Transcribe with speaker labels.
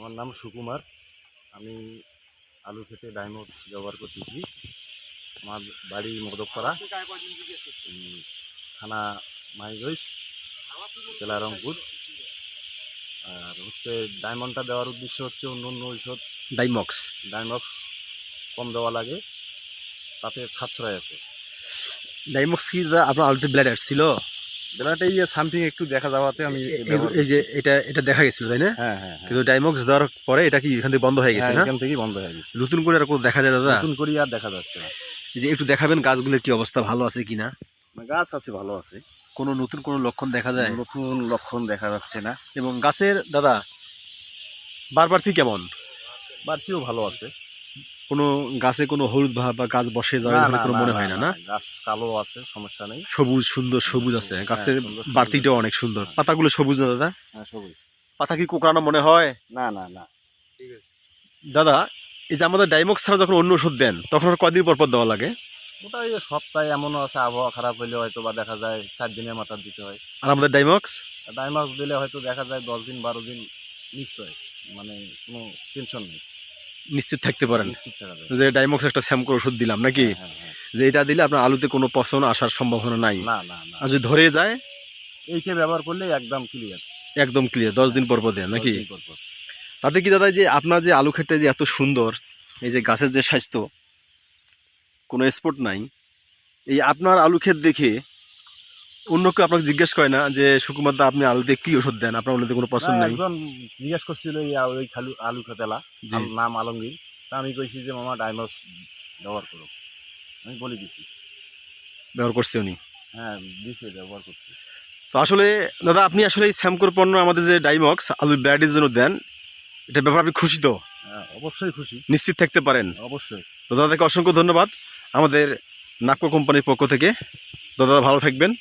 Speaker 1: আমার নাম সুকুমার। আমি আলু খেতে ডাইমোক্স ব্যবহার করতেছি। আমার বাড়ি মদকপাড়া থানা মাইগইস জেলা রংপুর। আর হচ্ছে ডায়মন্ডটা দেওয়ার উদ্দেশ্য হচ্ছে অন্য অন্য ঔষধ
Speaker 2: ডাইমক্স
Speaker 1: ডাইমক্স কম দেওয়া লাগে তাতে সাশ্রয় আছে।
Speaker 2: ডাইমক্স কি দাদা আপনার আলুতে ব্লাড আসছিল?
Speaker 1: বেলাটা সামথিং একটু দেখা যাওয়াতে আমি
Speaker 2: এই যে এটা এটা দেখা গেছিল তাই না?
Speaker 1: হ্যাঁ হ্যাঁ হ্যাঁ।
Speaker 2: কিন্তু ডাইমক্স দেওয়ার পরে এটা কি এখান থেকে বন্ধ হয়ে গেছে না?
Speaker 1: এখান থেকেই বন্ধ হয়ে গেছে।
Speaker 2: নতুন করে আর কোনো দেখা যায় দাদা?
Speaker 1: নতুন করি আর দেখা যাচ্ছে না।
Speaker 2: যে একটু দেখাবেন গাছগুলোর কি অবস্থা ভালো আছে কিনা?
Speaker 1: না, গাছ আছে ভালো আছে।
Speaker 2: কোনো নতুন কোনো লক্ষণ দেখা যায়?
Speaker 1: নতুন লক্ষণ দেখা যাচ্ছে না।
Speaker 2: এবং গাছের দাদা বারবার কেমন?
Speaker 1: বাড়তিও ভালো আছে।
Speaker 2: কোনো গাছে কোনো হলুদ ভাব বা গাছ বসে যাওয়ার কোনো মনে হয় না
Speaker 1: না, গাছ কালো আছে সমস্যা নেই।
Speaker 2: সবুজ সুন্দর সবুজ আছে।
Speaker 1: হ্যাঁ,
Speaker 2: গাছের
Speaker 1: সুন্দর
Speaker 2: বাড়তিটাও অনেক সুন্দর।
Speaker 1: হ্যাঁ।
Speaker 2: পাতাগুলো সবুজ না দাদা?
Speaker 1: হ্যাঁ সবুজ।
Speaker 2: পাতা কি কোকড়ানো মনে হয়?
Speaker 1: না না না। ঠিক আছে।
Speaker 2: দাদা এই যে আমাদের ডাইমক্স ছাড়া যখন অন্য ওষুধ দেন তখন আর কয়দিন পর পর দেওয়া লাগে?
Speaker 1: ওটা এই সপ্তাহে এমনও আছে আবহাওয়া খারাপ হলে হয়তো বা দেখা যায় চার দিনের মাথা দিতে হয়।
Speaker 2: আর আমাদের ডাইমক্স?
Speaker 1: ডাইমাক্স দিলে হয়তো দেখা যায় দশ দিন বারো দিন নিশ্চয় মানে কোনো টেনশন নেই।
Speaker 2: নিশ্চিত থাকতে পারেন। যে ডাইমক্স একটা স্যামকোর ওষুধ দিলাম নাকি?
Speaker 1: হ্যাঁ, হ্যাঁ,
Speaker 2: যে এটা দিলে আপনার আলুতে কোনো পচন আসার সম্ভাবনা নাই। আর যদি ধরে যায়?
Speaker 1: এইকে ব্যবহার করলে একদম ক্লিয়ার
Speaker 2: একদম ক্লিয়ার দশ দিন পর পর দেন নাকি তাতে কি দাদা যে আপনার যে আলু ক্ষেতটা যে এত সুন্দর এই যে গাছের যে স্বাস্থ্য কোনো স্পট নাই। এই আপনার আলু ক্ষেত দেখে অন্য কেউ আপনাকে জিজ্ঞেস করে না যে সুকুমার দা আপনি আলুতে কি ওষুধ দেন? আপনার আলুতে কোনো পছন্দ নাই।
Speaker 1: একজন জিজ্ঞেস করছিল এই আ- ওই খালু আলু খেতেলা?
Speaker 2: জি।
Speaker 1: নাম আলমগীর। তা আমি কইছি যে মামা ডাইমাস ব্যবহার করো। আমি বলে দিছি।
Speaker 2: ব্যবহার করছে উনি?
Speaker 1: হ্যাঁ দিছে ব্যবহার করছি।
Speaker 2: তো আসলে দাদা আপনি আসলে এই স্যামকোর পণ্য আমাদের যে ডাইমক্স আলুর ব্যাডের জন্য দেন এটা ব্যাপারে আপনি খুশি তো?
Speaker 1: হ্যাঁ অবশ্যই খুশি।
Speaker 2: নিশ্চিত থাকতে পারেন।
Speaker 1: অবশ্যই।
Speaker 2: তো দাদাকে অসংখ্য ধন্যবাদ। আমাদের নাকো কোম্পানির পক্ষ থেকে। দাদা ভালো থাকবেন।